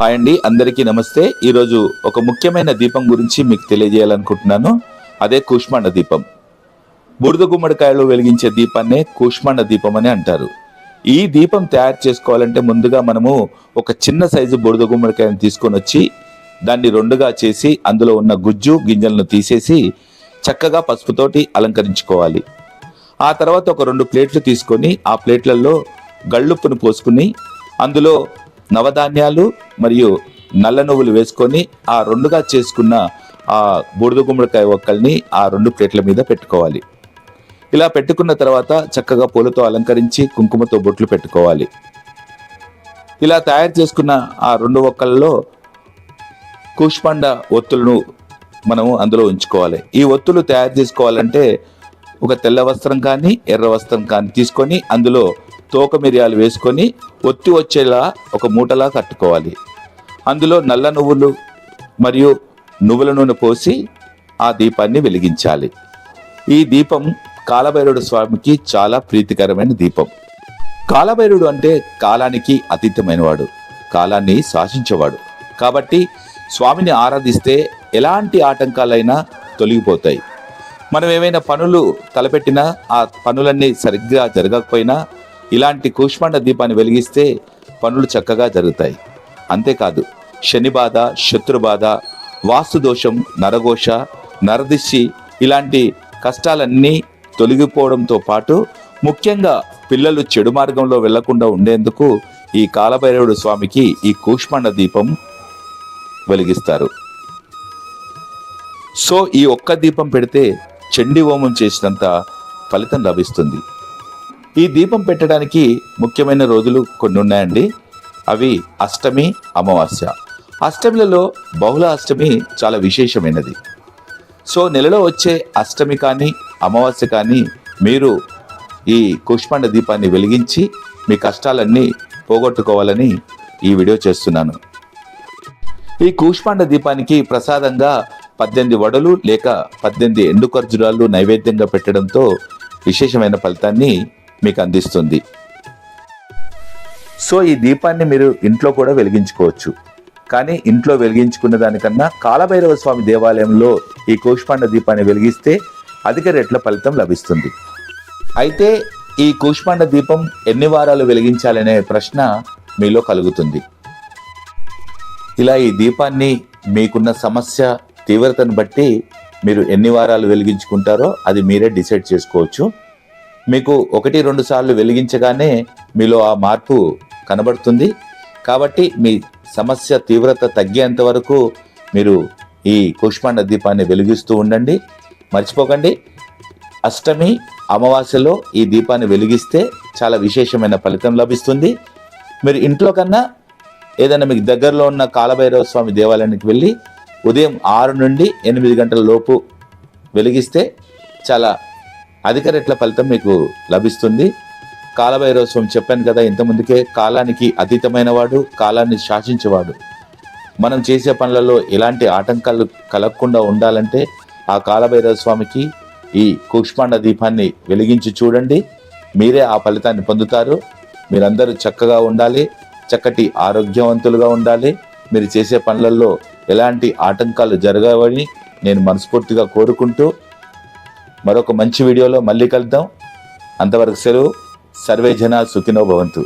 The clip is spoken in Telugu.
హాయ్ అండి అందరికీ నమస్తే. ఈరోజు ఒక ముఖ్యమైన దీపం గురించి మీకు తెలియజేయాలనుకుంటున్నాను. అదే కూష్మాండ దీపం. బురద గుమ్మడికాయలు వెలిగించే దీపాన్నే కూష్మాండ దీపం అని అంటారు. ఈ దీపం తయారు చేసుకోవాలంటే ముందుగా మనము ఒక చిన్న సైజు బురద గుమ్మడికాయను తీసుకొని వచ్చి దాన్ని రెండుగా చేసి అందులో ఉన్న గుజ్జు గింజలను తీసేసి చక్కగా పసుపుతోటి అలంకరించుకోవాలి. ఆ తర్వాత ఒక రెండు ప్లేట్లు తీసుకొని ఆ ప్లేట్లలో గళ్ళుప్పును పోసుకుని అందులో నవధాన్యాలు మరియు నల్ల నువ్వులు వేసుకొని ఆ రెండుగా చేసుకున్న ఆ బూడిద గుమ్మడికాయ ఒక్కల్ని ఆ రెండు ప్లేట్ల మీద పెట్టుకోవాలి. ఇలా పెట్టుకున్న తర్వాత చక్కగా పూలతో అలంకరించి కుంకుమతో బొట్లు పెట్టుకోవాలి. ఇలా తయారు చేసుకున్న ఆ రెండు ఒక్కలలో కూష్పండ ఒత్తులను మనము అందులో ఉంచుకోవాలి. ఈ ఒత్తులు తయారు చేసుకోవాలంటే ఒక తెల్ల వస్త్రం కానీ ఎర్ర వస్త్రం కానీ తీసుకొని అందులో తోక మిరియాలు వేసుకొని ఒత్తి వచ్చేలా ఒక మూటలా కట్టుకోవాలి. అందులో నల్ల నువ్వులు మరియు నువ్వుల నూనె పోసి ఆ దీపాన్ని వెలిగించాలి. ఈ దీపం కాలభైరుడు స్వామికి చాలా ప్రీతికరమైన దీపం. కాలభైరుడు అంటే కాలానికి అతీతమైనవాడు కాలాన్ని శాసించేవాడు. కాబట్టి స్వామిని ఆరాధిస్తే ఎలాంటి ఆటంకాలైనా తొలగిపోతాయి. మనం ఏమైనా పనులు తలపెట్టినా ఆ పనులన్నీ సరిగ్గా జరగకపోయినా ఇలాంటి కూష్మాండ దీపాన్ని వెలిగిస్తే పనులు చక్కగా జరుగుతాయి. అంతేకాదు శని బాధ శత్రుబాధ వాస్తు దోషం నరఘోష నరదిశి ఇలాంటి కష్టాలన్నీ తొలగిపోవడంతో పాటు ముఖ్యంగా పిల్లలు చెడు మార్గంలో వెళ్ళకుండా ఉండేందుకు ఈ కాలభైరవుడు స్వామికి ఈ కూష్మాండ దీపం వెలిగిస్తారు. సో ఈ ఒక్క దీపం పెడితే చండీ హోమం చేసినంత ఫలితం లభిస్తుంది. ఈ దీపం పెట్టడానికి ముఖ్యమైన రోజులు కొన్ని ఉన్నాయండి. అవి అష్టమి అమావాస్య. అష్టమిలలో బహుళ అష్టమి చాలా విశేషమైనది. సో నెలలో వచ్చే అష్టమి కానీ అమావాస్య కానీ మీరు ఈ కుష్మాండ దీపాన్ని వెలిగించి మీ కష్టాలన్నీ పోగొట్టుకోవాలని ఈ వీడియో చేస్తున్నాను. ఈ కూష్మాండ దీపానికి ప్రసాదంగా పద్దెనిమిది వడలు లేక పద్దెనిమిది ఎండు ఖర్జూరాలు నైవేద్యంగా పెట్టడంతో విశేషమైన ఫలితాన్ని మీకు అందిస్తుంది. సో ఈ దీపాన్ని మీరు ఇంట్లో కూడా వెలిగించుకోవచ్చు. కానీ ఇంట్లో వెలిగించుకున్న దానికన్నా కాలభైరవ స్వామి దేవాలయంలో ఈ కూష్పాండ దీపాన్ని వెలిగిస్తే అధిక రెట్ల ఫలితం లభిస్తుంది. అయితే ఈ కూష్మాండ దీపం ఎన్ని వారాలు వెలిగించాలనే ప్రశ్న మీలో కలుగుతుంది. ఇలా ఈ దీపాన్ని మీకున్న సమస్య తీవ్రతను బట్టి మీరు ఎన్ని వారాలు వెలిగించుకుంటారో అది మీరే డిసైడ్ చేసుకోవచ్చు. మీకు ఒకటి రెండు సార్లు వెలిగించగానే మీలో ఆ మార్పు కనబడుతుంది. కాబట్టి మీ సమస్య తీవ్రత తగ్గేంత వరకు మీరు ఈ కుష్మాండ దీపాన్ని వెలిగిస్తూ ఉండండి. మర్చిపోకండి. అష్టమి అమావాస్యలో ఈ దీపాన్ని వెలిగిస్తే చాలా విశేషమైన ఫలితం లభిస్తుంది. మీరు ఇంట్లో కన్నా ఏదైనా మీకు దగ్గరలో ఉన్న కాలభైరవ స్వామి దేవాలయానికి వెళ్ళి ఉదయం ఆరు నుండి ఎనిమిది గంటల లోపు వెలిగిస్తే చాలా అధిక రెట్ల ఫలితం మీకు లభిస్తుంది. కాలభైరవ స్వామి చెప్పాను కదా ఇంతకుముందుకే కాలానికి అతీతమైన వాడు కాలాన్ని శాసించేవాడు. మనం చేసే పనులలో ఎలాంటి ఆటంకాలు కలగకుండా ఉండాలంటే ఆ కాలభైరవ స్వామికి ఈ కూష్మాండ దీపాన్ని వెలిగించి చూడండి. మీరే ఆ ఫలితాన్ని పొందుతారు. మీరందరూ చక్కగా ఉండాలి చక్కటి ఆరోగ్యవంతులుగా ఉండాలి. మీరు చేసే పనులలో ఎలాంటి ఆటంకాలు జరగవని నేను మనస్ఫూర్తిగా కోరుకుంటూ మరొక మంచి వీడియోలో మళ్ళీ కలుద్దాం. అంతవరకు సెలవు. సర్వే జన సుఖినో భవంతు.